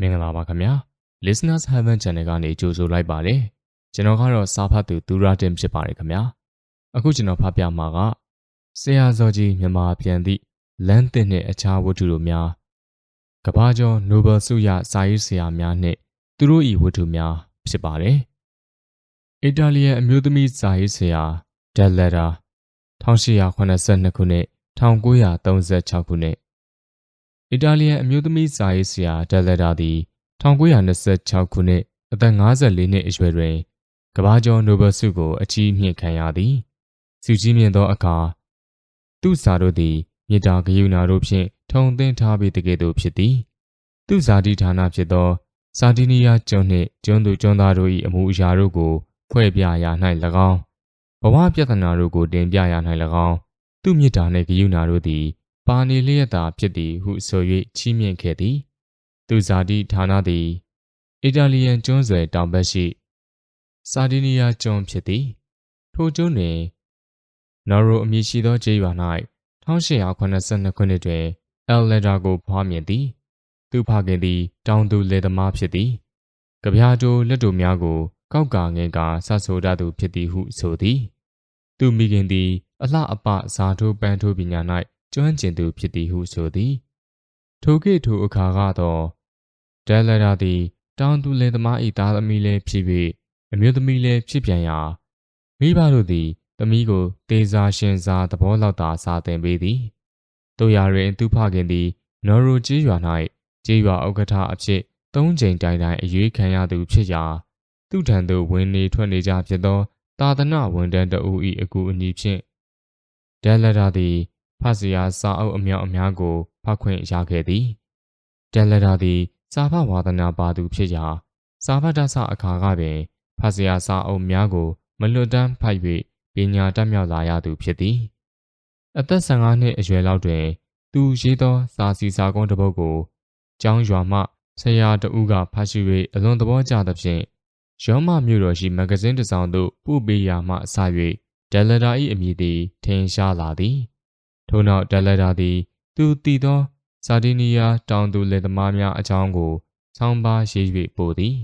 မင်္ဂလာပါခင်ဗျာ Listeners Heaven Channel ကနေကြိုဆိုလိုက်ပါတယ်ကျွန်တော်ကတော့စာဖတ်သူသူရတင်ဖြစ်ပါတယ်ခင်ဗျာအခုကျွန်တော်ဖတ်ပြမှာကဆရာဇော်ကြီးမြန်မာပြန်သည့်လမ်းသစ်နှင့်အခြားဝတ္ထုတို့များကဘာကျော် Nobel ဆုရစာရေးဆရာများနှင့်သူတို့၏ဝတ္ထုများဖြစ်ပါတယ်အီတာလီယအမျိုးသမီးစာရေးဆရာဒက်လက်တာ1882ခုနှစ်1936ခုနှစ် အီတာလီယအမျိုးသမီးစာရေးဆရာဒက်လက်တာသည်1926ခုနှစ်အသက်54နှစ်အရွယ်တွင်ကမ္ဘာကျော်နိုဘယ်ဆုကိုအချီးမြှင့်ခံရသည်။ဆုကြီးမြင့်သောအခါသူ့စာတို့သည်မြေတာဂယုဏတို့ဖြင့်ထုံသင်းထားပြီးတကယ်သို့ဖြစ်သည်။သူ့ဇာတိဌာနဖြစ်သောစာတီနီးယားကျွန်းနှင့်ကျွန်းသူကျွန်းသားတို့၏အမှုအရာတို့ကိုဖွဲ့ပြရာ၌၎င်းဘဝပြဿနာတို့ကိုတင်ပြရာ၌၎င်းသူ့မြေတာနှင့်ဂယုဏတို့သည် ပါနေလျက်သာဖြစ်သည်ဟုဆို၍ချီးမြှင့်ခဲ့သည် သူဇာတိဌာနသည်အီတာလီယန်ကျွန်းဆွယ်တောင်ဘက်ရှိစာဒီနီးယားကျွန်းဖြစ်သည် ထိုကျွန်းတွင်နော်ရိုအမည်ရှိသောကျေးရွာ၌1882ခုနှစ်တွင်အယ်လက်ဒါကိုဖွားမြင်သည် သူဖခင်သည် တောင်သူလယ်သမားဖြစ်သည်ကြပြားတိုလက်တို့များကိုကောက်ကာငယ်ကာဆဆိုတတ်သူဖြစ်သည်ဟုဆိုသည် သူမိခင်သည် အလှအပဇာထိုးပန်းထိုးပညာ၌ ကျွမ်းကျင်သူဖြစ်သည်ဟုဆိုသည်ထိုခေတ်ထိုအခါကတော့ဒဲလက်ရာသည်တောင်သူလယ်သမား၏သားသမီးလည်းဖြစ်၍အမျိုးသမီးလည်းဖြစ်ပြန်ရာမိဘတို့သည်သမီးကိုတေစာရှင်စာသဘောလောက်သာစာသင်ပေးသည်တို့ရာတွင်သူဖခင်သည်နော်ရိုကျေးရွာ၌ကျေးရွာဥက္ကဋ္ဌအဖြစ်သုံးချိန်တိုင်တိုင်အရွေးခံရသူဖြစ်ရာသူထံသို့ဝင်နေထွက်နေကြဖြစ်သော သာသနာဝန်ထမ်းတဦး၏အကူအညီဖြင့်ဒဲလက်ရာသည် ဖတ်စရာစာအုပ်အမြောက်အများကိုဖတ်ခွင့်ရခဲ့သည်ဒဲလက်ရာသည်စာဖဝါသနာပါသူဖြစ်ရာစာဖတ်တဆအခါကပင်ဖတ်စရာစာအုပ်များကိုမလွတ်တမ်းဖတ်၍ပညာတတ်မြောက်လာရသူဖြစ်သည်အသက်15နှစ်အရွယ်လောက်တွင် သူရေးသောစာစီစာကုန်းတစ်ပုဒ်ကိုကျောင်းရွာမှဆရာတဦးကဖတ်ရှိ၍အလွန်သဘောကျသဖြင့်ရောမမြို့တော်ရှိမဂ္ဂဇင်းတစ်စောင်သို့ပို့ပေးရာမှအစ၍ဒယ်လတာ၏အမည်သည်ထင်ရှားလာသည် ထို့နောက်ဒက်လက်တာသည် သူတည်သောဇာဒီနီးယားတောင်သူလယ်သမားများအကြောင်းကိုဆောင်းပါးရေး၍ပို့သည်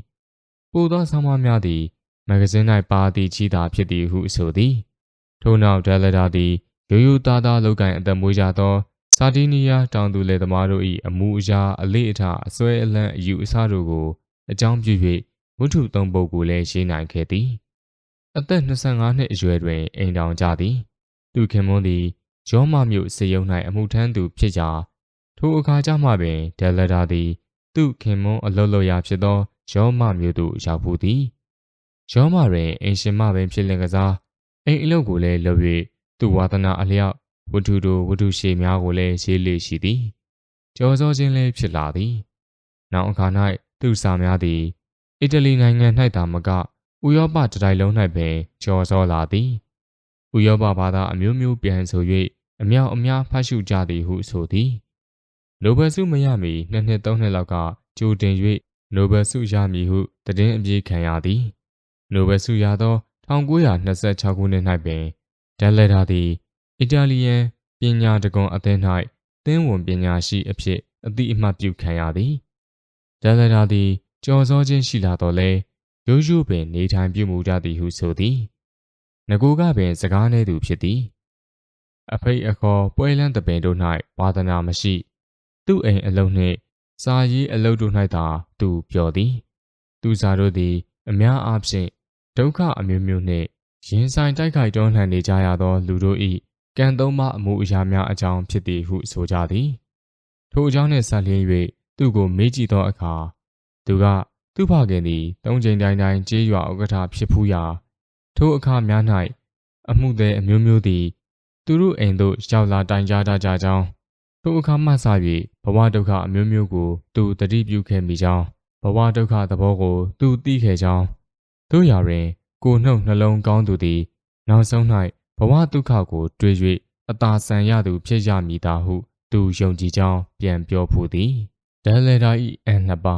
ပို့သောဆောင်းပါးများသည်မဂ္ဂဇင်း၌ပါသည်ချီတာဖြစ်သည်ဟုဆိုသည်ထို့နောက်ဒက်လက်တာသည်ရိုးရိုးသားသားလောက်ကင်အသက်မွေးကြသောဇာဒီနီးယားတောင်သူလယ်သမားတို့၏အမှုအရာအလေးအထအစွဲအလန့်အယူအဆတို့ကိုအကြောင်းပြု၍ဝတ္ထုသုံးပုဒ်ကိုလည်းရေးနိုင်ခဲ့သည်အသက်25နှစ်အရွယ်တွင်အိမ်တောင်ကြသည် သူခင်မွန်းသည် ရောမမြို့စေယုံ၌အမှုထမ်းသူဖြစ်ရာထိုအခါကျမှပင်ဒယ်လတာသည် သူ့ခင်မွန်းအလုတ်လုရာဖြစ်သောရောမမြို့သို့ရောက်ဖူးသည်ရောမတွင်အိမ်ရှင်မပင်ဖြစ်လင်ကစားအိမ်အလုပ်ကိုလည်းလုပ်၍သူ့ဝါသနာအလျောက်ဝတ္ထုတို့ဝတ္ထုရှည်များကိုလည်းရေးလေရှိသည်ကြော်စောခြင်းလည်းဖြစ်လာသည်နောက်အခါ၌သူ့စာများသည်အီတလီနိုင်ငံ၌သာမကဥရောပတတိုင်းလုံး၌ပင်ကျော်စောလာသည်ဥရောပဘာသာအမျိုးမျိုးပြန်ဆို၍ အမြောက်အများဖတ်ရှုကြသည်ဟုဆိုသည်နိုဘယ်ဆုမရမီနှစ်နှစ်သုံးနှစ်လောက်ကကြိုတင်၍နိုဘယ်ဆုရမည်ဟုတည်င်းအပြေးခံရသည်နိုဘယ်ဆုရသော1926ခုနှစ်၌ပင်ဒက်လက်တာသည်အီတာလီယန်ပညာတကွန်အသင်း၌သင်းဝင်ပညာရှိအဖြစ်အသိအမှတ်ပြုခံရသည်ဒက်လက်တာသည်ကြော်စောခြင်းရှိလာတော့လဲရိုးရိုးပင်နေထိုင်ပြုမှုကြသည်ဟုဆိုသည်ငကိုကပင်စကားနေသူဖြစ်သည် အဖိတ်အခေါ်ပွဲလန်းတပင်တို့၌ဝါသနာမရှိ သူ့အိမ်အလုံးနှင့်စာရေးအလုပ်တို့၌သာသူပျော်သည် သူစာတို့သည် အများအားဖြင့်ဒုက္ခအမျိုးမျိုးနှင့်ရင်ဆိုင်တိုက်ခိုက်တွန်းလှန်နေကြရသော လူတို့၏ကံသုံးပါအမှုအရာများအကြောင်းဖြစ်သည်ဟုဆိုကြသည် ထိုအကြောင်းနှင့်ဆက်လျင်း၍သူ့ကိုမေးကြည့်သောအခါသူကသူ့ဖခင်သည်သုံးချိန်တိုင်းတိုင်းကြေးရွာဥက္ကဋ္ဌဖြစ်ဖူးရာ ထိုအခါများ၌အမှုသည်အမျိုးမျိုးသည် သူတို့အိမ်သို့ရောက်လာတိုင်ကြားတတ်ကြကြောင်းထိုအခါမှစ၍ဘဝဒုက္ခအမျိုးမျိုးကို သူတတိပြုခဲ့မိကြောင်းဘဝဒုက္ခသဘောကို သူသိခဲ့ကြောင်းတို့ရာတွင် ကိုနှုတ်နှလုံးကောင်းသူသည် နောက်ဆုံး၌ဘဝဒုက္ခကို တွေ့၍အသာဆန်ရသူဖြစ်ရမည်သာဟု သူယုံကြည်ကြောင်းပြန်ပြောဖူးသည်ဒဲလေတာ၏အန်နပါ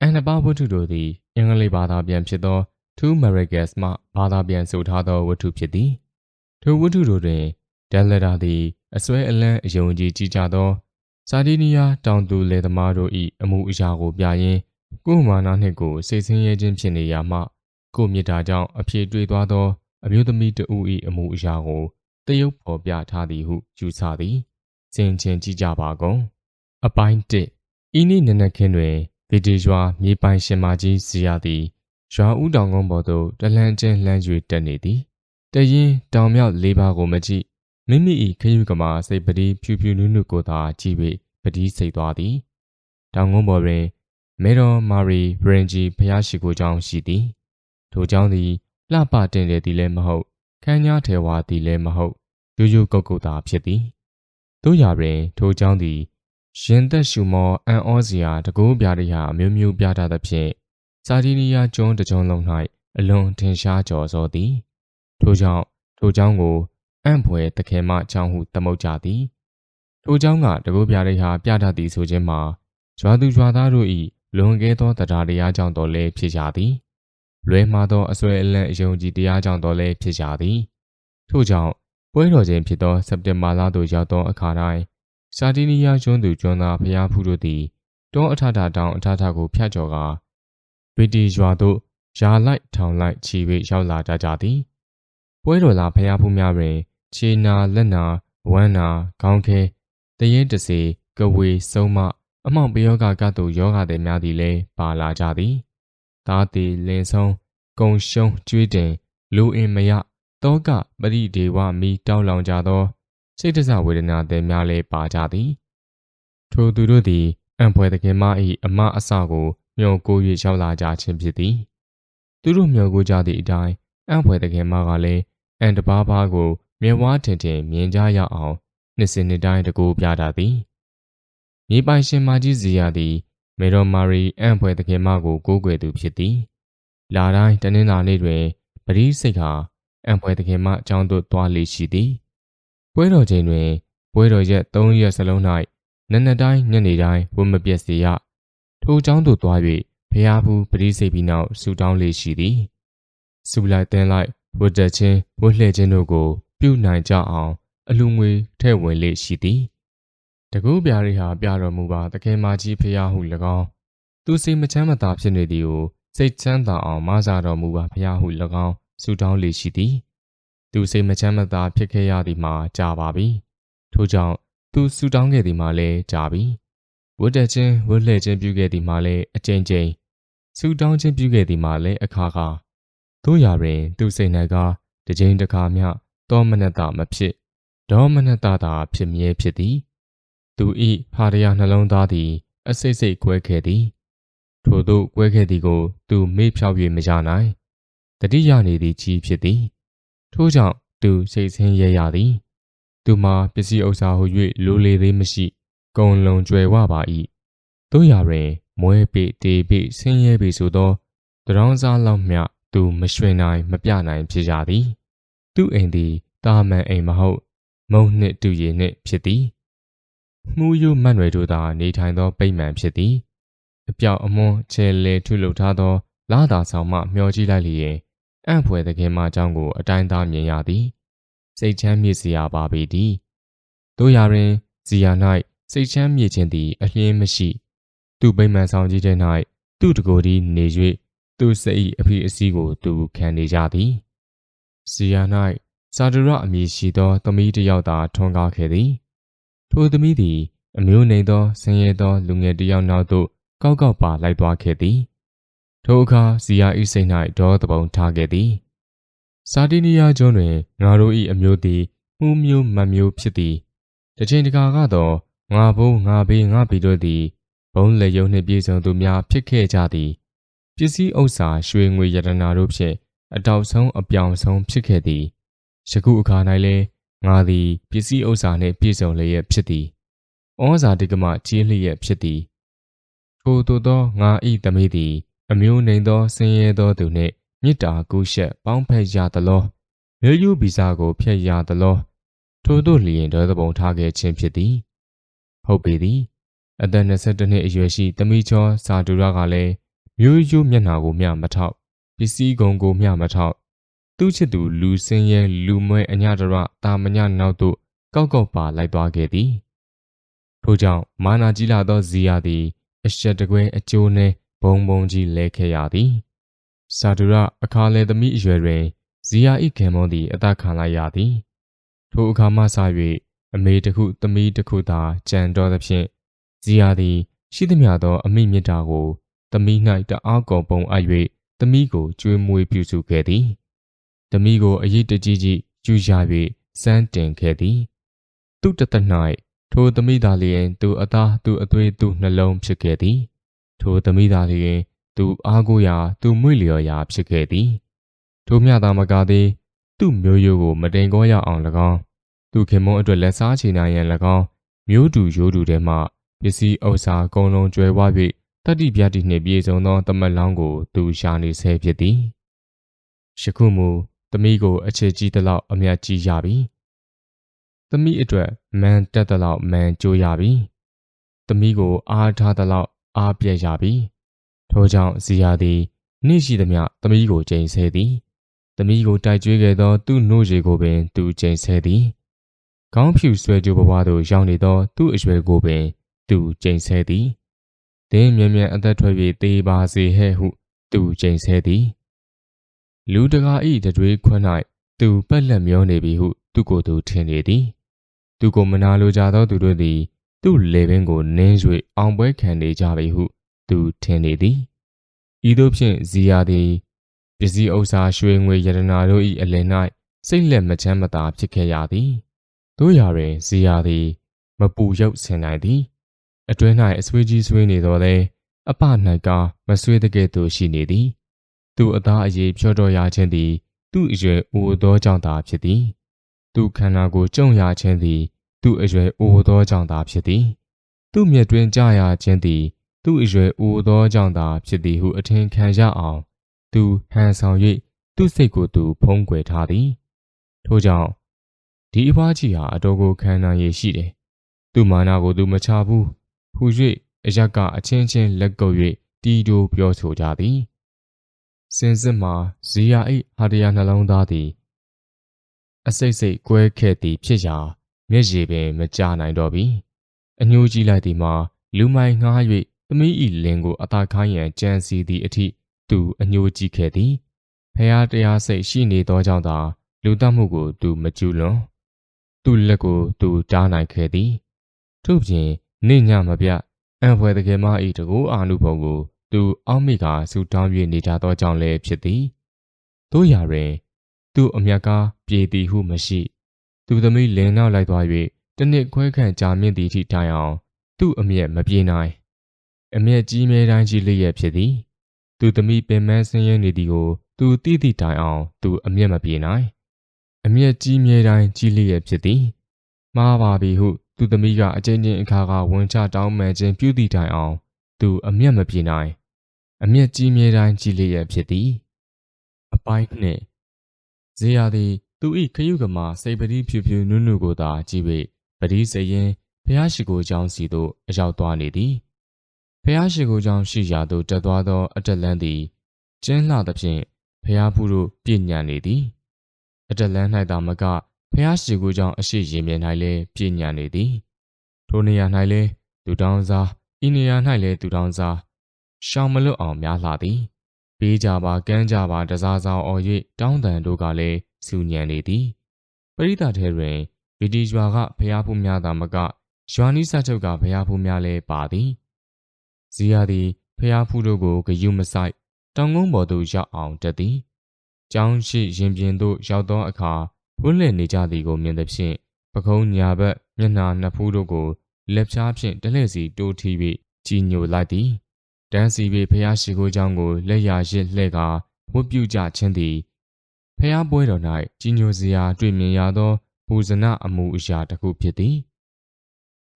အန်နပါဝတ္ထုတို့သည် အင်္ဂလိပ်ဘာသာပြန်ဖြစ်သော Two Miracles မှဘာသာပြန်ဆိုထားသောဝတ္ထုဖြစ်သည် ထိုဝတ္ထုတို့တွင်ဒက်လက်တာသည်အစွဲအလန်းအယုံကြည်ကြည်ကြသောစာဒီနီးယားတောင်သူလယ်သမားတို့၏အမှုအရာကိုပြရင်းကိုယ်မာနာနှင့်ကိုစိတ်ဆင်းရဲခြင်းဖြစ်နေရမှကိုယ်မြစ်တာကြောင့်အဖြေတွေ့သွားသော အမျိုးသမီးတဦး၏အမှုအရာကိုတရုပ်ဖော်ပြထားသည်ဟုယူဆသည်စင်ချင်းကြည့်ကြပါကုန်အပိုင်း1ဤနေ့နနက်ခင်းတွင်ဗီဒီရွာမြေပိုင်ရှင်မကြီးဇီယာသည်ရွာဦးတောင်ကုန်းပေါ်သို့တလန်းချင်းလှမ်း၍တက်နေသည် တရင်တောင်မြောက်လေးပါးကိုမကြည့်မိမိ၏ခရုကမာစိတ်ပတိဖြူဖြူနုနုကိုသာကြည့်၍ပတိစိတ်သွားသည်တောင်ကုန်းပေါ်တွင်မေတော်မာရီဘရင်ဂျီဖျားရှိခိုးကျောင်းရှိသည်ထိုကျောင်းသည်လှပတင်တယ်သည်လည်းမဟုတ်ခန်းညားထဲဝါသည်လည်းမဟုတ်ရိုးရိုးကုတ်ကုတ်သာဖြစ်သည်တို့ရာတွင် ထိုကျောင်းသည်ရင်သက်ရှူမောအန်ဩစရာတကူးပြားရအမျိုးမျိုးပြထားသဖြင့်စာဒီနီယာကျွန်းတစ်ကျွန်းလုံး၌အလွန်ထင်ရှားကျော်စောသည် ထို့ကြောင့်ထိုကျောင်းကိုအံ့ဖွယ်တခင်မကျောင်းဟုသမုတ်ကြသည်ထိုကျောင်းကတကူးပြားရပြထားသည်ဆိုခြင်းမှာရွာသူရွာသားတို့၏လွန်ကဲသောတရားတရားကြောင့်တော်လည်းဖြစ်ကြသည်လွဲမှားသောအစွဲအလန့်အယုံကြည်တရားကြောင့်တော်လည်းဖြစ်ကြသည်ထို့ကြောင့်ပွဲတော်ချိန်ဖြစ်သောစက်တင်ဘာလသို့ရောက်သောအခါတိုင်းစာတီနီးယားကျွန်းသူကျွန်းသားဖျားဖူးတို့သည်တောအထထတောင်အထထကိုဖျက်ကျော်ကာဗီတီရွာသို့ယာလိုက်ထောင်လိုက်ချီ၍ရောက်လာကြကြသည် ပွဲတော်လာဖျားဖူးများတွင် ခြေနာလက်နာဝမ်းနာခေါင်းခဲတရင်တစေကဝေစုံမအမောင်ပယောဂကတို့ယောဂသည်များသည်လည်းပါလာကြသည်သားသည်လင်ဆုံးကုံရှုံးကျွေးတင်လူအင်မယတောကပရိဒေဝမီတောင်းလောင်ကြသောစိတ်တဆဝေဒနာသည်များလည်းပါကြသည်ထိုသူတို့သည်အံဖွယ်တခင်မ၏အမအစကိုမျောကို၍ရောက်လာကြခြင်းဖြစ်သည် သူတို့မျောကိုကြသည့်အတိုင်းအံဖွယ်တခင်မကလည်း အန်တပါးပါးကိုမြင်ဝါထင်ထင်မြင်ကြရအောင်နှစ်စဉ်နှစ်တိုင်းတကူပြတာသည်မြေပိုင်ရှင်မကြီးဇီယာသည်မေတော်မာရီအံ့ဖွယ်သခင်မကိုကိုးကွယ်သူဖြစ်သည်လာတိုင်းတနင်္လာနေ့တွင်ပရိစိတ်ဟာအံ့ဖွယ်သခင်မအကြောင်းသို့သွားလေရှိသည်ပွဲတော်ချိန်တွင်ပွဲတော်ရက်၃ရက်စလုံး၌နနက်တိုင်းညနေတိုင်းဝတ်မပြတ်စေရထိုအကြောင်းသို့သွား၍ဘုရားဘူးပရိစိတ်ပြီးနောက်ဆူတောင်းလေရှိသည်ဆူလိုက်တင်းလိုက် ဝတ်တက်ခြင်းဝတ်လှည့်ခြင်းတို့ကို ပြုနိုင်ကြအောင် အလူငွေထဲ့ဝင်လေရှိသည်တကူပြားရိဟာပြတော်မူပါတခင်မကြီးဖျားဟု၎င်းသူစိတ်မချမ်းမသာဖြစ်နေသည်ကိုစိတ်ချမ်းသာအောင်မဆာတော်မူပါဖျားဟု၎င်းဆူတောင်းလေရှိသည် သူစိတ်မချမ်းမသာဖြစ်ခဲ့ရသည်မှာကြာပါပြီထို့ကြောင့်သူဆူတောင်းခဲ့သည်မှာလည်းကြာပြီဝတ်တက်ခြင်းဝတ်လှည့်ခြင်းပြုခဲ့သည်မှာလည်းအကြိမ်ကြိမ်ဆူတောင်းခြင်းပြုခဲ့သည်မှာလည်းအခါခါ တို့ရာတွင် သူစိတ်၌ကတစ်ကြိမ်တစ်ခါမျှတောမနတမဖြစ်ဒေါမနတသာဖြစ်မြဲဖြစ်သည် သူဤဟာရယနှလုံးသားသည် အစိတ်စိတ်ကွဲခဲ့သည် ထို့သို့ကွဲခဲ့သည်ကို သူမေ့ဖြောက်၍မရနိုင်တတိယနေသည်ကြီးဖြစ်သည် ထို့ကြောင့်သူစိတ်ဆင်းရဲရသည် သူမှာပစ္စည်းဥစ္စာဟု၍လိုလေသေးမရှိကုံလုံးကျွယ်ဝပါ၏တို့ရာတွင် မွဲပေတေပေဆင်းရဲပေဆိုသောတရောင်းစားလောက်မျှ သူမရွှင်နိုင်မပြနိုင်ဖြစ်ကြသည်သူအိမ်သည်တာမန်အိမ်မဟုတ် မုံနှစ်တူရည်နှင့်ဖြစ်သည်မှုယုမတ်နွယ်တို့သာနေထိုင်သောပိမှန်ဖြစ်သည်အပြောက်အမွန်းချဲလေထုလုပ်ထားသောလာသာဆောင်မှမျောကြည့်လိုက်လျင်အံ့ဖွယ်သခင်မအကြောင်းကိုအတိုင်းသားမြင်ရသည်စိတ်ချမ်းမြေ့စရာပါပေသည်တို့ရာတွင်ဇီယာ၌စိတ်ချမ်းမြေ့ခြင်းသည်အလျင်းမရှိ သူပိမှန်ဆောင်ကြီးတဲ့၌သူ့တကိုယ်ဒီနေ၍ သူစိတ်အဖိအစည်းကို သူခံနေကြသည်ဇီယာ၌စာဒရအမည်ရှိသော သမီးတစ်ယောက်သာထွန်းကားခဲ့သည်ထိုသမီးသည် အမျိုးနေသောဆင်းရဲသော လူငယ်တစ်ယောက်နောက်သို့ကောက်ကောက်ပါလိုက်သွားခဲ့သည်ထိုအခါဇီယာ၏စိတ်၌ဒေါသပုံထားခဲ့သည်စာတီနီးယားကျွန်းတွင်ငါတို့၏အမျိုးသည်မှုမျိုးမမျိုးဖြစ်သည်တချိန်တကာကတော့ငါဘုံငါဘေးငါဘီတို့သည်ဘုံလက်ယုံနှင့်ပြည့်စုံသူများဖြစ်ခဲ့ကြသည် ပစ္စည်းဥစ္စာရွှေငွေရတနာတို့ဖြင့်အတောက်ဆုံးအပြောင်ဆုံးဖြစ်ခဲ့သည်ယခုအခါ၌လည်းငါသည်ပစ္စည်းဥစ္စာနှင့်ပြည့်စုံလျက်ဖြစ်သည်ဩဇာတိကမကြီးလျက်ဖြစ်သည်ထို့သို့သောငါဤသမီးသည် အမျိုးနှိမ်သောဆင်းရဲသောသူနှင့်မေတ္တာကူးရှက်ပေါင်းဖက်ရသလောမျိုးယူဗီဇာကိုဖျက်ရသလောထို့သို့လျင်ဒေါသပုံထားခဲ့ခြင်းဖြစ်သည်ဟုတ်ပေသည်အသက်22နှစ်အရွယ်ရှိသမီးချောစာဒူရာကလည်း မျိုးယူမျက်နှာကိုမျှမထောက်ပစ္စည်းကုန်ကိုမျှမထောက်သူ့ချစ်သူလူစင်းရဲလူမွဲအညတရတာမညနောက်သို့ကောက်ကောက်ပါလိုက်သွားခဲ့သည်ထို့ကြောင့်မာနာကြီးလာသောဇီယာသည်အရှက်တကွဲအကျိုးနှင့်ဘုံဘုံကြီးလဲခဲ့ရသည်စာဒူရအခါလေသမီးအရွယ်တွင်ဇီယာ၏ခင်မွန်းသည်အသက်ခံလိုက်ရသည်ထိုအခါမှစ၍အမေတစ်ခုသမီးတစ်ခုသာကြံတော်သဖြင့်ဇီယာသည် ရှိသမျှသောအမိမြတ်တာကို သမီး၌တအားကုန်ပုံအပ်၍သမီးကိုကျွေးမွေးပြုစုခဲ့သည်သမီးကိုအရေးတကြီးကြီးကျူရ၍စမ်းတင်ခဲ့သည်သူတသက်၌ထိုသမီးသားလျင်သူအသားသူအသွေးသူနှလုံးဖြစ်ခဲ့သည် ထိုသမီးသားလျင်သူအားကိုးရာသူမွေ့လျော်ရာဖြစ်ခဲ့သည်ထိုမြသာမကသည်သူ့မျိုးရိုးကိုမတိမ်ကောရအောင်၎င်းသူခင်မုန်းအတွက်လက်စားချေနိုင်ရန်၎င်းမျိုးတူရိုးတူထဲမှပစ္စည်းဥစ္စာအကုန်လုံးကျွဲဝါ၍ တတိပြတိနှင့်ပြေဆုံးသောတမက်လောင်းကို သူရှာနေဆဲဖြစ်သည်ယခုမူသမီးကို အချစ်ကြီးသလောက်အမျက်ကြီးရပြီသမီးအတွက်မန်တက်သလောက်မန်ကြိုးရပြီသမီးကို အားထားသလောက်အားပြည့်ရပြီထို့ကြောင့်ဇီယာသည်နေ့ရှိသမျှသမီးကိုချိန်ဆသည်သမီးကိုတိုက်ကြွေးခဲ့သော သူ့နှုတ်ရီကိုပင် သူချိန်ဆသည်ခေါင်းဖြူဆွဲကြိုးဘဝသို့ရောက်နေသော သူ့အရွယ်ကိုပင် သူချိန်ဆသည်။ ဒင်းမြန်မြန်အသက်ထွက်၍သေပါစေဟဲ့ဟု သူကြိမ်ဆဲသည်လူတကာဤတတွေးခွန်း၌သူပက်လက်မျောနေပြီဟု သူကိုယ်သူထင်နေသည် သူကိုမနာလိုကြသောသူတို့သည်သူ့လေပင်ကိုနင်း၍အောင်ပွဲခံနေကြပြီဟု သူထင်နေသည်ဤသို့ဖြင့်ဇီယာသည်ပစ္စည်းဥစ္စာရွှေငွေယတနာတို့၏အလယ်၌စိတ်လက်မချမ်းမသာဖြစ်ခဲ့ရသည်တို့ရာတွင်ဇီယာသည် မပူရုပ်ဆင်နိုင်သည် အတွင်း၌အဆွေးကြီးဆွေးနေတော်လဲအပ၌ကမဆွေးတကဲ့သို့ရှိနေသည်သူအသားအရေးဖြောတော်ရခြင်းသည် သူ့အရွယ်အိုသောကြောင့်သာဖြစ်သည် သူခန္ဓာကိုယ်ကြုံရခြင်းသည် သူ့အရွယ်အိုသောကြောင့်သာဖြစ်သည် သူ့မျက်တွင်ကြရခြင်းသည် သူ့အရွယ်အိုသောကြောင့်သာဖြစ်သည်ဟုအထင်ခံရအောင် သူဟန်ဆောင်၍သူ့စိတ်ကိုသူ ဖုံးကွယ်ထားသည်ထို့ကြောင့်ဒီအဖွားကြီးဟာအတော်ကိုခံနိုင်ရရှိတယ်သူ့မာနာကိုသူမချဘူး ဟူ၍အရက်ကအချင်းချင်းလက်ကုပ်၍တီတိုပြောဆိုကြသည်စင်စစ်မှာဇီယာအိဟာတရာနှလုံးသားသည်အစိတ်စိတ်ကွဲခဲ့သည်ဖြစ်ရာမျက်ရည်ပင်မကြနိုင်တော့ပြီအညိုးကြီးလိုက်သည်မှာလူမိုင်ငှား၍သမီးဤလင်ကိုအသာခိုင်းရန်ကြံစီသည့်အထိသူအညိုးကြီးခဲ့သည်ဖះတရားစိတ်ရှိနေသောကြောင့်သာလူတတ်မှုကိုသူမကျူးလွန်သူ့လက်ကိုသူတားနိုင်ခဲ့သည်ထို့ပြင် နေညမပြအံဖွယ်တကယ်မဤတကူအာနုဘုံကို သူအောက်မိကဆူတောင်း၍နေကြသောကြောင့်လည်းဖြစ်သည်တို့ရာတွင် သူအမျက်ကားပြေသည်ဟုမရှိ သူသမီးလင်နောက်လိုက်သွား၍တနစ်ခွဲခန့်ကြာမြင့်သည့်ထိတိုင်အောင် သူ့အမျက်မပြေနိုင် အမျက်ကြီးမဲတိုင်းကြီးလျက်ဖြစ်သည် သူသမီးပင်မဆင်းရဲနေသည်ကို သူသိသည့်တိုင်အောင် သူအမျက်မပြေနိုင် အမျက်ကြီးမဲတိုင်းကြီးလျက်ဖြစ်သည်မှားပါပြီဟု သူသမီးကအချင်းချင်းအခါခါဝန်ချတောင်းမှန်ခြင်းပြုသည့်တိုင်အောင် သူအမျက်မပြေနိုင် အမျက်ကြီးမြဲတိုင်းကြီးလျက်ဖြစ်သည်အပိုင်းနှင့်ဇေယျသည် သူ၏ခရုကမာစိတ်ပတိဖြူဖြူနုနုကိုသာကြည့်၍ပတိစရင်ဖះရှိကိုကြောင်းစီသို့အရောက်သွားနေသည်ဖះရှိကိုကြောင်းရှိရာသို့တက်သွားသော အတက်လန်းသည်ကျင်းလှသဖြင့်ဖះဖူးတို့ပြည့်ညံနေသည်အတက်လန်း၌သာမက ဖះရှိကိုကြောင့်အရှိရင်မြင်၌လည်းပြည့်ညံနေသည်ထိုနေရာ၌လည်းသူတောင်းစားဤနေရာ၌လည်းသူတောင်းစားရှောင်မလွတ်အောင်များလှသည်ပေးကြပါကမ်းကြပါတစားဆောင်အော်၍တောင်းတန်တို့ကလည်းစူညံနေသည်ပရိသတ်ထဲတွင်ဗီဒီရွာကဖះဖူးများသာမကရွာနီးစာချုပ်ကဖះဖူးများလည်းပါသည်ဇီယာသည်ဖះဖူးတို့ကိုဂယုမဆိုင်တောင်ကုန်းပေါ်သို့ရောက်အောင်တက်သည်ကျောင်းရှိရင်ပြင်သို့ရောက်သောအခါ ဝှက်လည်နေကြသည်ကိုမြင်သည်ဖြင့်ပကုံးညာဘက်မျက်နှာနှစ်ဖူးတို့ကိုလက်ဖြားဖြင့်တလှည့်စီတိုးထီ၍ကြီးညိုလိုက်သည်တန်းစီပေဖျားရှိခိုးကြောင်းကိုလက်ရာရစ်လှဲ့ကာဝတ်ပြုကြခြင်းသည်ဖျားပွဲတော်၌ကြီးညိုစရာတွေ့မြင်ရသောပူဇနအမှုအရာတစ်ခုဖြစ်သည်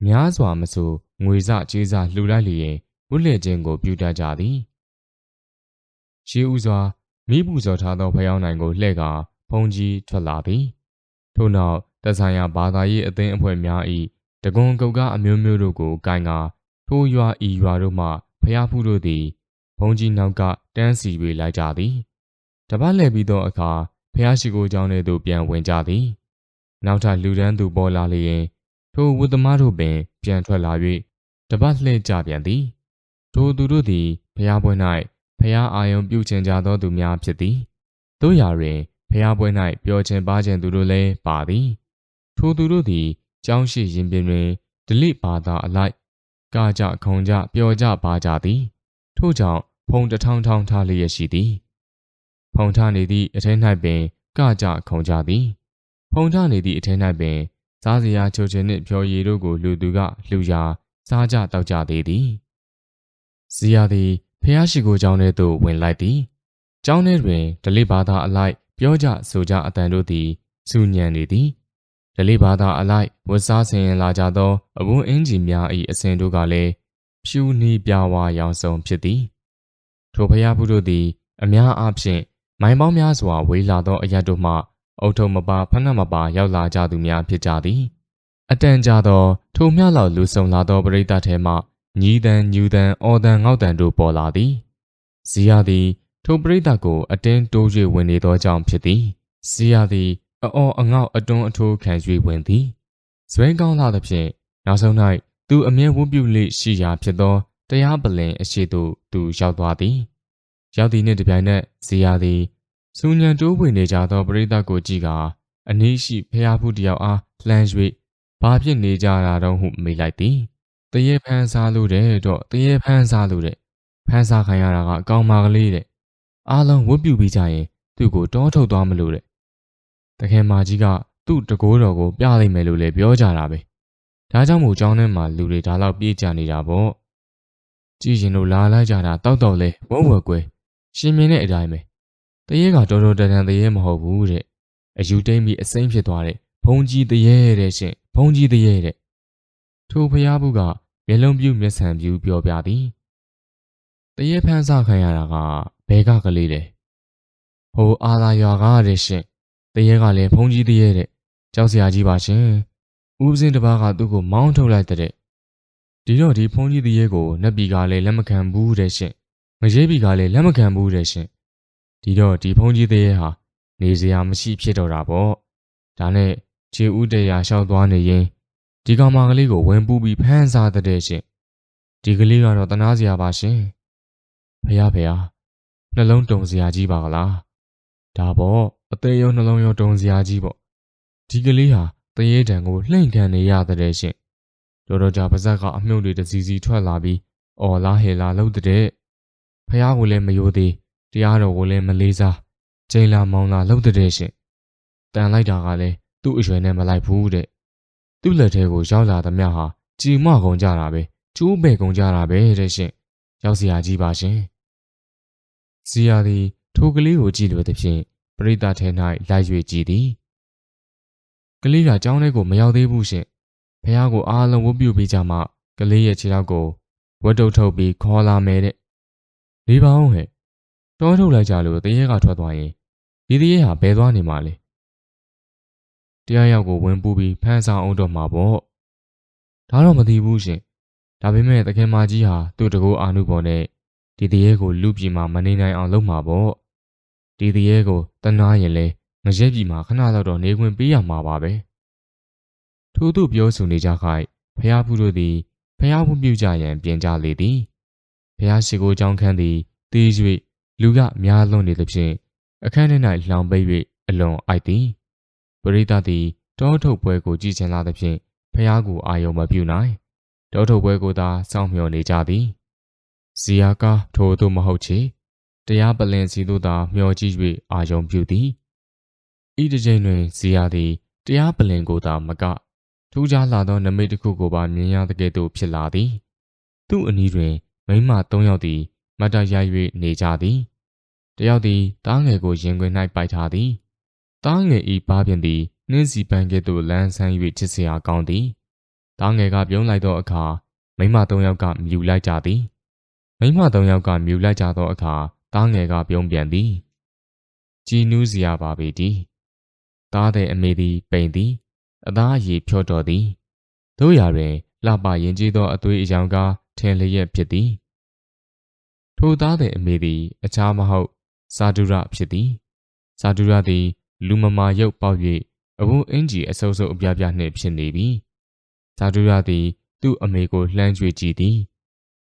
များစွာမဆိုငွေစကြေးစလှူလိုက်လျင်ဝှက်လည်ခြင်းကိုပြုတတ်ကြသည်ရှေးဥစွာမိဘူးစောထားသောဖျောင်းနိုင်ကိုလှဲ့ကာ ဘုံကြီးထွက်လာသည်ထို့နောက်သက်ဆိုင်ရာဘာသာရေးအသင်းအဖွဲ့များ၏တကွန်ကုတ်ကားအမျိုးမျိုးတို့ကိုကိုင်ကာထိုရွာဤရွာတို့မှဖျားဖူးတို့သည်ဘုံကြီးနောက်ကတန်းစီ၍လိုက်ကြသည်တပတ်လှည့်ပြီးသောအခါဖျားရှိကိုကျောင်းထဲသို့ပြန်ဝင်ကြသည်နောက်ထပ်လူဒန်းသူပေါ်လာလျင်ထိုဝတ်သမားတို့ပင်ပြန်ထွက်လာ၍တပတ်လှည့်ကြပြန်သည်ထိုသူတို့သည်ဖျားပွဲ၌ဖျားအာယုံပြုခြင်းကြသောသူများဖြစ်သည်တို့ရာတွင် ဖျားပွဲ၌ပျော်ခြင်းပါခြင်းသူတို့လည်းပါသည် ထိုသူတို့သည်ကျောင်းရှိရင်ပြင်တွင်ဒလိဘာသာအလိုက်ကကြခုံကြပျော်ကြပါကြသည် ထို့ကြောင့်ဖုံတထောင်ထောင်ထားလျက်ရှိသည် ဖုံထားနေသည့်အထက်၌ပင်ကကြခုံကြသည်ဖုံထားနေသည့်အထက်၌ပင်စားစရာချုပ်ခြင်းနှင့်ဖြော်ရည်တို့ကိုလူသူကလှူရာစားကြတောက်ကြသေးသည်ဇီယာသည်ဖះရှိကိုကျောင်းထဲသို့ဝင်လိုက်သည်ကျောင်းထဲတွင်ဒလိဘာသာအလိုက် ပြောကြဆိုကြအတန်တို့သည်စူညံနေသည်ဒလိဘာသာအလိုက်ဝတ်စားဆင်ရင်လာကြသောအဝန်းအင်ဂျီများ၏အစဉ်တို့ကလည်းဖြူနီးပြားဝါရောင်စုံဖြစ်သည်ထိုဖះဘူးတို့သည် အများအားဖြင့်မိုင်ပေါင်းများစွာဝေးလာသောအရက်တို့မှအုတ်ထုံမပါဖဏမပါရောက်လာကြသူများဖြစ်ကြသည်အတန်ကြာသောထိုမြလောက်လူဆုံလာသောပရိသတ်ထဲမှညီးတန်ညူတန်အော်တန်ငေါက်တန်တို့ပေါ်လာသည်ဇီယာသည် ထိုပရိသတ်ကိုအတင်းတိုး၍ဝင်နေသောကြောင့်ဖြစ်သည်ဇီယာသည်အော်အငေါက်အတွန်းအထိုးခံ၍ဝင်သည်ဇွဲကောင်းလာသဖြင့်နောက်ဆုံး၌သူအမြဲဝတ်ပြုလေရှိရာဖြစ်သောတရားပလင်အရှိသို့သူရောက်သွားသည်ရောက်သည့်နှင့်တပြိုင်နက်ဇီယာသည်စူညံတိုးဝင်နေကြသောပရိသတ်ကိုကြည့်ကာအနည်းရှိဖျားဖူးတယောက်အားလှမ်း၍ဘာဖြစ်နေကြတာတော့ဟုမေးလိုက်သည်တရေဖန်စားလို့တဲ့တော့တရေဖန်စားလို့တဲ့ဖန်စားခံရတာကအကောင်မကလေးတဲ့ အားလုံးဝတ်ပြုပြီးကြရင်သူ့ကိုတောထုတ်သွားမလို့တဲ့တခင်မကြီးကသူ့တကိုးတော်ကိုပြလိုက်မယ်လို့လည်းပြောကြတာပဲဒါကြောင့်မို့ကျောင်းထဲမှာလူတွေဒါလောက်ပြေးကြနေတာပေါ့ကြည်ရင်တို့လာလိုက်ကြတာတောက်တောက်လဲဝုံဝဲကွယ်ရှင်မြင်တဲ့အတိုင်းပဲတရေကတော်တော်တန်တန်တရေမဟုတ်ဘူးတဲ့အယူတိမ့်ပြီးအစိမ့်ဖြစ်သွားတဲ့ဘုံကြီးတရေတဲ့ရှင်ဘုံကြီးတရေတဲ့ထိုဖျားဘူးကမျက်လုံးပြူးမျက်စံပြူးပြောပြသည်တရေဖန်းစားခံရတာက ဘဲကကလေးလေဟိုအာသာရွာကားတဲ့ရှင်တရေကလည်းဘုံကြီးတရေတဲ့ကြောက်စရာကြီးပါရှင်ဦးစင်းတစ်ပါးကသူ့ကိုမောင်းထုတ်လိုက်တဲ့ဒီတော့ဒီဖုန်ကြီးတရေကိုနတ်ပြည်ကလည်းလက်မခံဘူးတဲ့ရှင်ငရဲပြည်ကလည်းလက်မခံဘူးတဲ့ရှင်ဒီတော့ဒီဖုန်ကြီးတရေဟာနေစရာမရှိဖြစ်တော့တာပေါ့ဒါနဲ့ခြေဦးတရာလျှောက်သွားနေရင်ဒီကောင်မကလေးကိုဝင်ပူးပြီးဖမ်းစားတဲ့ရှင်ဒီကလေးကတော့တနာစရာပါရှင်ဖះဖះ နှလုံးတုံစရာကြီးပါကလားဒါပေါ့အသေးရောနှလုံးရောတုံစရာကြီးပေါ့ဒီကလေးဟာတရေတံကိုလှိမ့်ခံနေရတဲ့ရှင်တော်တော်ကြာပါဇက်ကအမြုပ်တွေတစီစီထွက်လာပြီးအော်လာဟေလာလှုပ်တဲ့ဖះကိုလည်းမယိုသေးတရားတော်ကိုလည်းမလေးစားချိန်လာမောင်းလာလှုပ်တဲ့ရှင်တန်လိုက်တာကလည်းသူ့အရွယ်နဲ့မလိုက်ဘူးတဲ့သူ့လက်ထဲကိုရောက်လာသမျှဟာကြည်မကုန်ကြတာပဲကျိုးပဲကုန်ကြတာပဲတဲ့ရှင်ရောက်စရာကြီးပါရှင် ဇီယာသည်ထိုကလေးကိုကြည့်လို့တဲ့ဖြင့်ပရိသတ်ထဲ၌လိုက်၍ကြည်သည်ကလေးကကြောင်းထဲကိုမရောက်သေးဘူးရှင်ဖះကိုအားလုံးဝတ်ပြုပြီးကြမှကလေးရဲ့ခြေထောက်ကိုဝတ်တုပ်ထုတ်ပြီးခေါ်လာမယ်တဲ့နေပါဦးဟဲ့တောထုတ်လိုက်ကြလို့တရေကထွက်သွားရင်ဒီတရေဟာဘယ်သွားနေမှာလဲတရားရောက်ကိုဝင်ပူးပြီးဖမ်းဆောင်အောင်တော့မှာပေါ့ဒါတော့မသိဘူးရှင်ဒါပေမဲ့တခင်မကြီးဟာသူ့တကူအာနုပေါ်နဲ့ ဒီတရေကိုလူပြည်မှာမနေနိုင်အောင်လုပ်မှာပေါ့ဒီတရေကိုတနာရင်လဲငရဲပြည်မှာခဏလောက်တော့နေခွင့်ပေးရမှာပါပဲထို့သူပြောဆိုနေကြခိုက်ဖះဖူးတို့သည်ဖះဖူးပြုကြရန်ပြင်ကြလေသည်ဖះရှိကိုကြောင်းခန်းသည်တေး၍လူကများလွန်နေသဖြင့်အခန်းထဲ၌လောင်ပိတ်၍အလွန်အိုက်သည်ပရိသတ်သည်တောထုတ်ပွဲကိုကြည်ချင်လာသဖြင့်ဖះကိုအာယုံမပြုနိုင်တောထုတ်ပွဲကိုသာစောင့်မျှော်နေကြသည် ဇီယာကထိုသို့မဟုတ်ချေတရားပလင်စီတို့သာမျှော်ကြည့်၍အာယုံပြုသည်ဤတစ်ချိန်တွင်ဇီယာသည်တရားပလင်ကိုသာမကထူးခြားလာသောနမိတ်တစ်ခုကိုပါမြင်ရသကဲ့သို့ဖြစ်လာသည် သူ့အနီးတွင် မိန်းမ၃ယောက်သည်မတ်တရိုက်၍နေကြသည်တယောက်သည်တားငယ်ကိုရင်ခွင်၌ပိုက်ထားသည်တားငယ်ဤဘားပြင်သည်နှင်းစီပန်းကဲ့သို့လန်းဆန်း၍ချစ်စရာကောင်းသည်တားငယ်ကပြုံးလိုက်သောအခါမိန်းမ၃ယောက်ကမြူလိုက်ကြသည် မိန်းမ၃ယောက်ကမြူလိုက်ကြသောအခါတားငယ်ကပြုံးပြန်သည်ကြည်နူးစရာပါပေသည်တားတဲ့အမေသည်ပိန်သည်အသားအရည်ဖြော့တော်သည်တို့ရာတွင်လှပရင်ကြီးသောအသွေးအယောင်ကားထင်လျက်ဖြစ်သည်ထိုသားတဲ့အမေသည် အခြားမဟုတ်စာဒုရဖြစ်သည်စာဒုရသည် လူမမာရုပ်ပေါက်၍အဝန်းအင်ကြီးအဆုပ်ဆုပ်အပြားပြားနှင့်ဖြစ်နေပြီစာဒုရသည် သူ့အမေကိုလှမ်းကြွေကြည့်သည်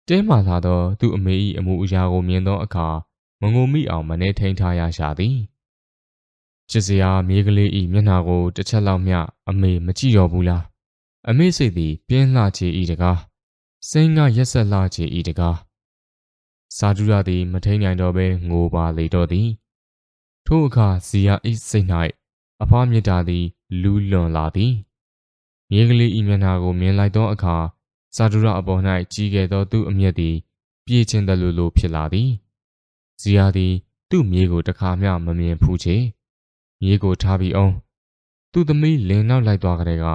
တဲမှလာသော သူ့အမေ၏အမှုအရာကိုမြင်သောအခါမငုံမိအောင်မနေထိန်ထားရရှာသည်ချစ်စရာမြေးကလေး၏မျက်နှာကိုတစ်ချက်လောက်မျှအမေမကြည့်တော့ဘူးလားအမေစိတ်သည်ပြင်းလှချေ၏တကားစိန်ကရက်ဆက်လှချေ၏တကားစာဒူရသည်မထိန်နိုင်တော့ဘဲငိုပါလေတော့သည်ထို့အခါဇီယာ၏စိတ်၌အဖွားမြတ်တာသည်လူးလွန်လာသည်မြေးကလေး၏မျက်နှာကိုမြင်လိုက်သောအခါ စာဒူရအပေါ်၌ကြီးခဲ့သောသူ့အမျက်သည် ပြေးချင်းတလူလိုဖြစ်လာသည်ဇီယာသည် သူ့မြေးကိုတခါမျှမမြင်ဖူးချေမြေးကိုထားပြီးအောင်သူ့သမီးလင်နောက်လိုက်သွားကြတဲ့က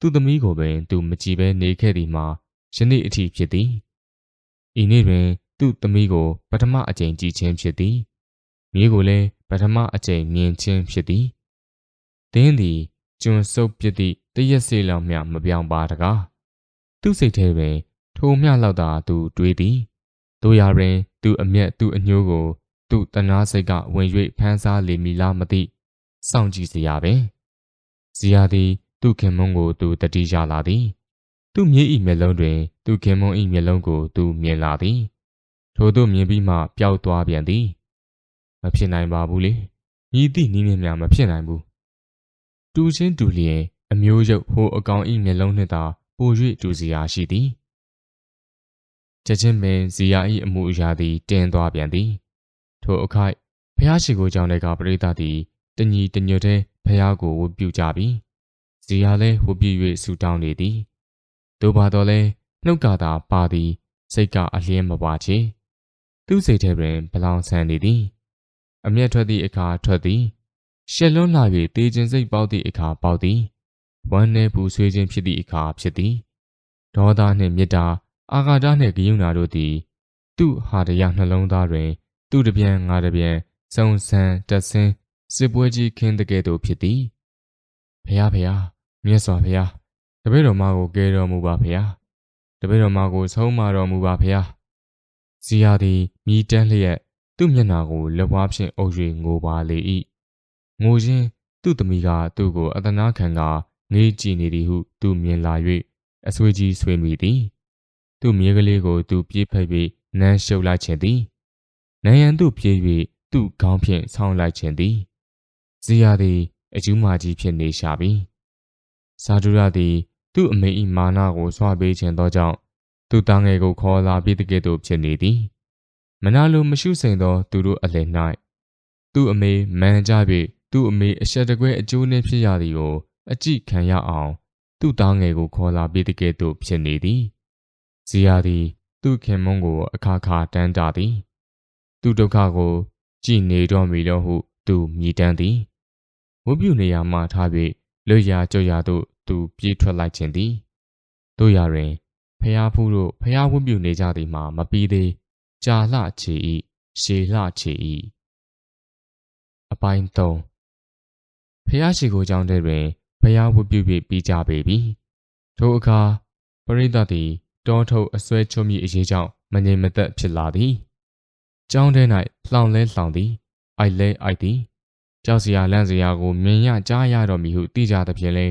သူ့သမီးကိုပင် သူမကြည့်ဘဲနေခဲ့သည်မှာယနေ့အထိဖြစ်သည်ဤနေ့တွင်သူ့သမီးကိုပထမအကြိမ်ကြည့်ခြင်းဖြစ်သည်မြေးကိုလည်းပထမအကြိမ်မြင်ခြင်းဖြစ်သည်တင်းသည်ကျွန်စုပ်ပြစ်သည့်တရက်စေးလောက်မျှမပြောင်းပါတကား သူ့စိတ်ထဲတွင်ထိုမျှလောက်သာသူတွေးသည်တို့ရာတွင် သူအမျက်သူအညိုးကို သူ့တနာစိတ်ကဝင်၍ဖမ်းစားလေမီလားမသိစောင့်ကြည့်စရာပင်ဇီယာသည်သူ့ခင်မုန်းကိုသူတတိရလာသည်သူ့မြေး၏မျက်လုံးတွင် သူ့ခင်မုန်း၏မျက်လုံးကိုသူမြင်လာသည်ထို့သို့မြင်ပြီးမှပျောက်သွားပြန်သည်မဖြစ်နိုင်ပါဘူးလေညီသည့်နီးနှင်းများမဖြစ်နိုင်ဘူးတူချင်းတူလျင်အမျိုးရုပ်ဟိုအကောင်၏မျက်လုံးနှင့်သာ ပို၍တူစရာရှိသည်ချက်ချင်းပင်ဇီယာ၏အမှုအရာသည်တင်းသွားပြန်သည် ထိုအခိုက်ဖះရှိကိုကြောင့်တဲ့ကပရိသတ်သည်တညီတညွတ်တဲ့ဖះကိုဝတ်ပြုကြပြီဇီယာလည်းဝတ်ပြု၍ဆူတောင်းနေသည်သို့ပါတော့လဲနှုတ်ကသာပါသည်စိတ်ကအလျင်းမပါချေသူ့စိတ်ထဲတွင်ဘလောင်ဆန်နေသည်အမျက်ထွက်သည့်အခါထွက်သည်ရှက်လွန်းလာ၍တေးခြင်းစိတ်ပေါက်သည့်အခါပေါက်သည် ဝမ်းနည်းပူဆွေးခြင်းဖြစ်သည့်အခါဖြစ်သည်ဒေါသနှင့်မေတ္တာအာဃာတနှင့်ဂယုဏတို့သည် သူ့ဟာရရနှလုံးသားတွင် သူ့တပြန်ငါတပြန်စုံစမ်းတက်ဆင်းစစ်ပွဲကြီးခင်းတဲ့ကဲ့သို့ဖြစ်သည်ဖះဖះမြတ်စွာဘုရားတပည့်တော်မကိုကယ်တော်မူပါဖះတပည့်တော်မကိုဆုံးမတော်မူပါဖះဇီယာသည်မြည်တမ်းလျက်သူ့မျက်နှာကိုလက်ဝါးဖြင့်အုပ်၍ငိုပါလေ၏ငိုခြင်းသူ့သမီးကသူ့ကိုအသနာခံက ငေးကြည့်နေသည်ဟု သူမြင်လာ၍အဆွေကြီးဆွေးမိသည်သူ့မြေကလေးကို သူပြေးဖက်၍နမ်းရှုပ်လိုက်ခြင်းသည်နန်းရန်သူပြေး၍သူ့ခေါင်းဖြင့်ဆောင်းလိုက်ခြင်းသည်ဇီယာသည်အကျူးမာကြီးဖြစ်နေရှာပြီစာဒူရသည် သူ့အမေ၏မာနကိုဆွပေးခြင်းသောကြောင့်သူတန်းငယ်ကိုခေါ်လာပြီးတကယ်သို့ဖြစ်နေသည်မနာလိုမရှုစိန်သော သူတို့အလယ်၌သူ့အမေမန်ကြ၍သူ့အမေအဆက်တကွဲအကျိုးနှင့်ဖြစ်ရသည်ကို အကြည့်ခံရအောင် သူ့သားငယ်ကိုခေါ်လာပြီးတကယ်သို့ဖြစ်နေသည်ဇီယာသည် သူ့ခင်မုန်းကိုအခါခါတန်းတာသည် သူ့ဒုက္ခကို ကြည်နေတော့မီတော့ဟု သူမြည်တမ်းသည်ဝတ်ပြုနေရမှထား၍လွတ်ရာကြော့ရာသို့သူပြေးထွက်လိုက်ခြင်းသည်တို့ရတွင်ဖျားဖူးတို့ဖျားဝတ်ပြုနေကြသည်မှာမပြီးသေးကြာလှချေ၏ရှည်လှချေ၏အပိုင်း3ဖျားရှိကိုကြောင်းတဲ့တွင် ဖျားဝတ်ပြု၍ပြီးကြပေပြီထိုအခါပရိသတ်သည်တောထုတ်အစွဲချုံမိအရေးကြောင့်မငြိမ်မသက်ဖြစ်လာသည်ကျောင်းထဲ၌လှောင်လဲလှောင်သည်အိုက်လဲအိုက်သည်ကြောက်စရာလန့်စရာကိုမြင်ရကြားရတော့မည်ဟုသိကြသဖြင့်လဲ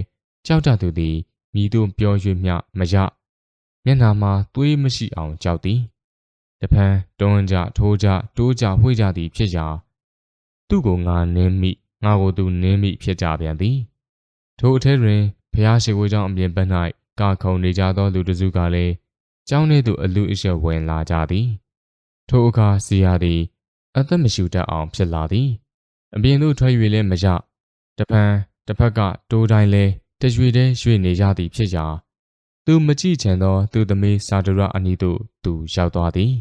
ကြောက်တတ်သူသည်မိတို့ပြော၍မျှမရမျက်နာမှာသွေးမရှိအောင်ကြောက်သည်တဖန်တွန်းကြထိုးကြတိုးကြဝှေ့ကြသည်ဖြစ်ရာသူ့ကိုငါနင်းမိငါကိုသူနင်းမိဖြစ်ကြပြန်သည် ထိုအထဲတွင်ဖျားရှိခိုးကြောင့်အပြင်ဘက်၌ကာခုံနေကြသောလူတစုကလည်းကျောင်းထဲသို့အလူအယက်ဝင်လာကြသည်ထိုအခါစီယာသည် အသက်မရှူတတ်အောင်ဖြစ်လာသည်အပြင်သို့ထွက်၍လည်းမရတပံတစ်ဖက်ကတိုးတိုင်းလဲတရွေတဲ့ရွေနေရသည်ဖြစ်ရာသူမကြည့်ချင်သောသူသမီးစာဒရအနီးသို့သူရောက်သွားသည်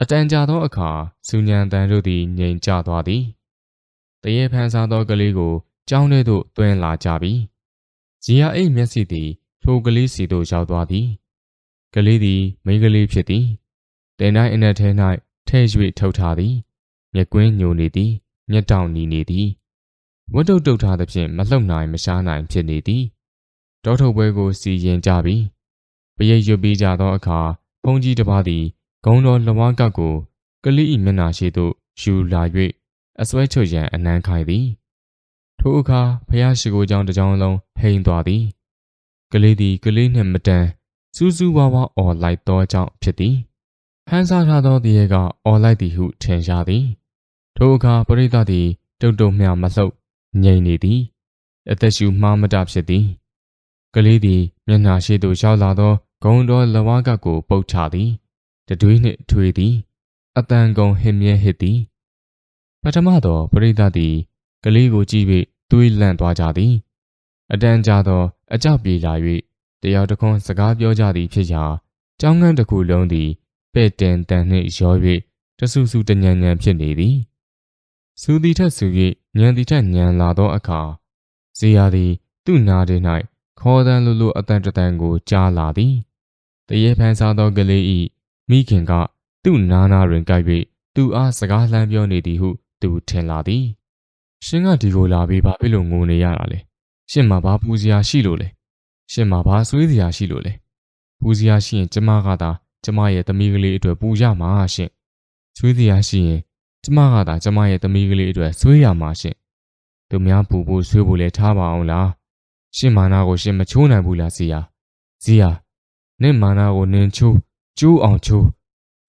အတန်ကြာသောအခါစူညံတန်တို့သည်ငြိမ်ကျသွားသည်တရေဖန်စားသောကလေးကို ကျောင်းထဲသို့တွင်လာကြပြီဇီယာအိတ်မျက်စိသည်ထိုကလေးစီသို့ရောက်သွားသည်ကလေးသည်မိန်းကလေးဖြစ်သည်တင်တိုင်းအနက်ထဲ၌ထဲ့၍ထုတ်ထားသည်မျက်ကွင်းညိုနေသည်မျက်တောင်နီနေသည်ဝတ်တုတ်တုတ်ထားသဖြင့်မလှုပ်နိုင်မရှားနိုင်ဖြစ်နေသည်တောထုတ်ပွဲကိုစီရင်ကြပြီပရိတ်ရွတ်ပြီးကြသောအခါဘုံကြီးတစ်ပါးသည်ဂုံတော်လဝါကပ်ကိုကလေး၏မျက်နှာရှိသို့ယူလာ၍အစွဲချွတ်ရန်အနမ်းခိုင်းသည် ထိုအခါဖះရှိကိုကြောင့်တကြောင်လုံးဟိန်သွားသည်ကလေးသည်ကလေးနှင့်မတန်စူးစူးဝါးဝါအော်လိုက်သောကြောင့်ဖြစ်သည်ဟန်စားထားသောတရေကအော်လိုက်သည်ဟုထင်ရှားသည်ထိုအခါပရိသတ်သည်တုတ်တုံမြမလှုပ်ငြိမ်နေသည်အသက်ရှူမှားမတဖြစ်သည်ကလေးသည်မျက်နှာရှိသို့ရောက်လာသောဂုံတော်လဝါကကိုပုတ်ချသည်တတွေးနှင့်ထွေသည် အတန်ကုန်ဟစ်မြဲဟစ်သည် ပထမသောပရိသတ်သည် ကလေးကိုကြည့်၍သွေးလန့်သွားကြသည်အတန်ကြာသောအကြောက်ပြေလာ၍တယောက်တစ်ခွန်းစကားပြောကြသည်ဖြစ်ရာကျောင်းငန်းတစ်ခုလုံးသည်ပဲ့တင်တန်နှင့်ရော၍တဆူဆူတညံညံဖြစ်နေသည်စူသည်ထက်ဆူ၍ညံသည်ထက်ညံလာသောအခါဇေယျသည်သူ့နားထဲ၌ခေါ်တန်းလိုလိုအတန်တတန်ကိုကြားလာသည်တရေဖန်စားသောကလေးဤမိခင်ကသူ့နားနာတွင်ကြိုက်၍သူအားစကားလှမ်းပြောနေသည်ဟုသူထင်လာသည် ရှင်ကဒီကိုလာပြီးဘာဖြစ်လို့ငိုနေရတာလဲရှင်မှာဘာပူစရာရှိလို့လဲရှင်မှာဘာဆွေးစရာရှိလို့လဲပူစရာရှိရင်ကျမကသာကျမရဲ့သမီးကလေးအတွက်ပူရမှာရှင်ဆွေးစရာရှိရင်ကျမကသာကျမရဲ့သမီးကလေးအတွက်ဆွေးရမှာရှင်သူများပူဖို့ဆွေးဖို့လဲထားပါအောင်လားရှင်မာနာကိုရှင်မချိုးနိုင်ဘူးလားဇီယာဇီယာနင့်မာနာကိုနင်ချိုးကျိုးအောင်ချိုး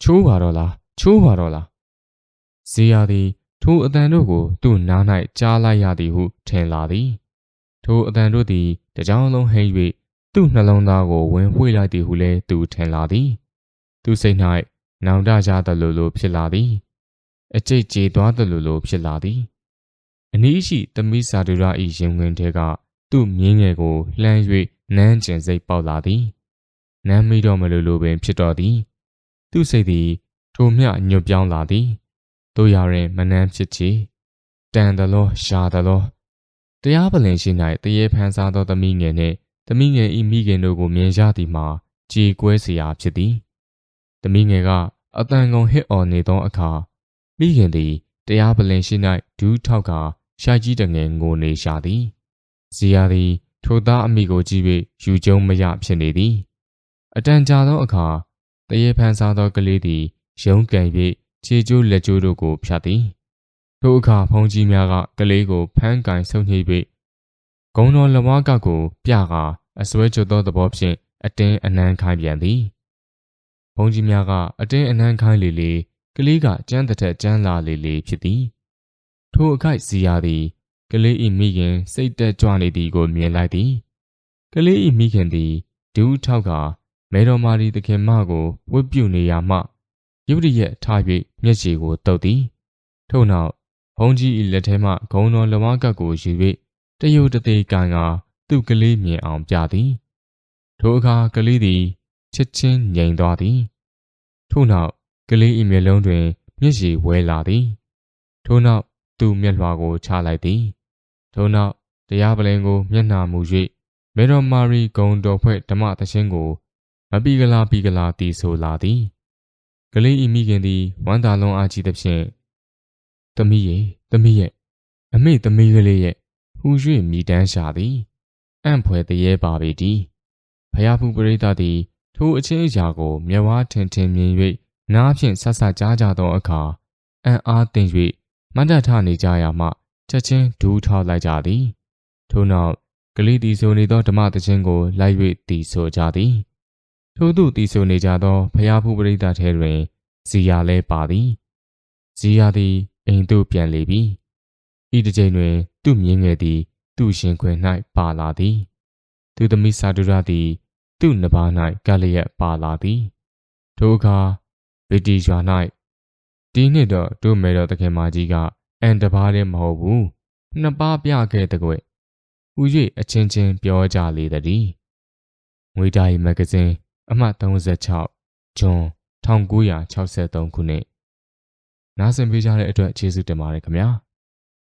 ချိုးပါတော့လားချိုးပါတော့လားဇီယာသည် ထိုအတန်တို့ကိုသူ့နား၌ကြားလိုက်ရသည်ဟုထင်လာသည်ထိုအတန်တို့သည်တကြောင်လုံးဟိမ့်၍သူ့နှလုံးသားကိုဝင်ဝှေ့လိုက်သည်ဟုလည်းသူထင်လာသည်သူစိတ်၌နောင်တရသလိုလိုဖြစ်လာသည်အကျိတ်ကြေသွားသလိုလိုဖြစ်လာသည်အနည်းရှိသမီးစာဒူရာ၏ရင်ဝင်ထဲကသူ့မြင်းငယ်ကိုလှမ်း၍နမ်းကျင်စိတ်ပေါက်လာသည်နမ်းမိတော့မလိုလိုပင်ဖြစ်တော့သည် သူ့စိတ်သည်ထိုမျှညွတ်ပြောင်းလာသည် တို့ရရင်မနှမ်းဖြစ်ချေတန်တလောရှာတလောတရားပလင်ရှိ၌တရေဖန်စားသောသမီးငယ်နှင့်သမီးငယ်ဤမိခင်တို့ကိုမြင်ရသည်မှာကြေကွဲเสียဖြစ်သည်သမီးငယ်ကအတန်ကုန်ဟစ်အော်နေသောအခါမိခင်သည်တရားပလင်ရှိ၌ဒူးထောက်ကရှာကြီးတငယ်ငိုနေရှာသည်ဇီယာသည်ထိုသားအမိကိုကြည့်၍ယူကျုံမရဖြစ်နေသည်အတန်ကြာသောအခါတရေဖန်စားသောကလေးသည်ရုံးကန်၍ ခြေကျိုးလက်ကျိုးတို့ကိုဖြတ်သည်ထိုအခါဖုန်ကြီးများကကလေးကိုဖမ်းကင်ဆုံညှိ၍ဂုံတော်လဝါကကိုပြကာအစွဲကျွတ်သောသဘောဖြင့်အတင်းအနှမ်းခိုင်းပြန်သည်ဖုန်ကြီးများကအတင်းအနှမ်းခိုင်းလေလေကလေးကကြမ်းတစ်ထက်ကြမ်းလာလေလေဖြစ်သည်ထိုအခိုက်စီရသည်ကလေးဤမိခင် စိတ်တက်ကြွနေသည်ကိုမြင်လိုက်သည်ကလေးဤမိခင်သည်ဒူးထောက်ကမဲတော်မာရီသခင်မကိုဝတ်ပြုနေရမှ ရုတ်တရက်ထား၍မျက်ခြေကိုတုပ်သည်ထို့နောက်ဘုံကြီး၏လက်ထဲမှဂုံတော်လဝါကပ်ကိုယူ၍တယုတ်တသေးကန်ကသူ့ကလေးမြင်အောင်ပြသည်ထိုအခါကလေးသည်ချက်ချင်းငြိမ်သွားသည်ထို့နောက်ကလေး၏မျက်လုံးတွင်မျက်ရည်ဝဲလာသည်ထို့နောက်သူ့မျက်လွှာကိုချလိုက်သည်ထို့နောက်တရားပလင်ကိုမျက်နှာမူ၍မေတော်မာရီဂုံတော်ဖွဲ့ဓမ္မသရှင်ကိုမပီကလာပီကလာတီဆိုလာသည် ကလေးဤမိခင်သည်ဝမ်းသာလွန်အားကြီးသဖြင့်သမီးရဲ့သမီးရဲ့အမေသမီးကလေးရဲ့ဟူ၍မိတန်းရှာသည်အံ့ဖွယ်တရေပါပေသည်ဖယားဖူးပရိသတ်သည်ထိုအချင်းအရာကိုမျက်ဝါးထင်ထင်မြင်၍နားဖြင့်ဆက်ဆက်ကြားကြသောအခါအံ့အားသင့်၍မတ်တထနေကြရမှချက်ချင်းဒူးထောက်လိုက်ကြသည်ထို့နောက်ကလေးတီဆိုနေသောဓမ္မသချင်းကိုလိုက်၍တီဆိုကြသည် ထို့သို့တီဆိုနေကြသောဖျားဖူးပရိသတ်ထဲတွင်ဇီယာလဲပါသည်ဇီယာသည်အိမ်သို့ပြန်လေပြီဤတစ်ချိန်တွင် သူ့မြင်းငယ်သည် သူ့ရှင်ခွင်၌ပါလာသည် သူသမီးစာဒူရာသည် သူ့နှပါး၌ကလျက်ပါလာသည်ထိုအခါဗီတီရွာ၌ဒီနှစ်တော့တို့မေတော်တခင်မကြီးကအန်တပါးလည်းမဟုတ်ဘူးနှစ်ပါးပြခဲ့တဲ့ကွဥ၍အချင်းချင်းပြောကြလေသည်ငွေတာရီမဂ္ဂဇင်း အမှတ်36ဂျွန်1963ခုနှစ်နားဆင်ပေးကြတဲ့အတွက်ကျေးဇူးတင်ပါတယ်ခင်ဗျာ။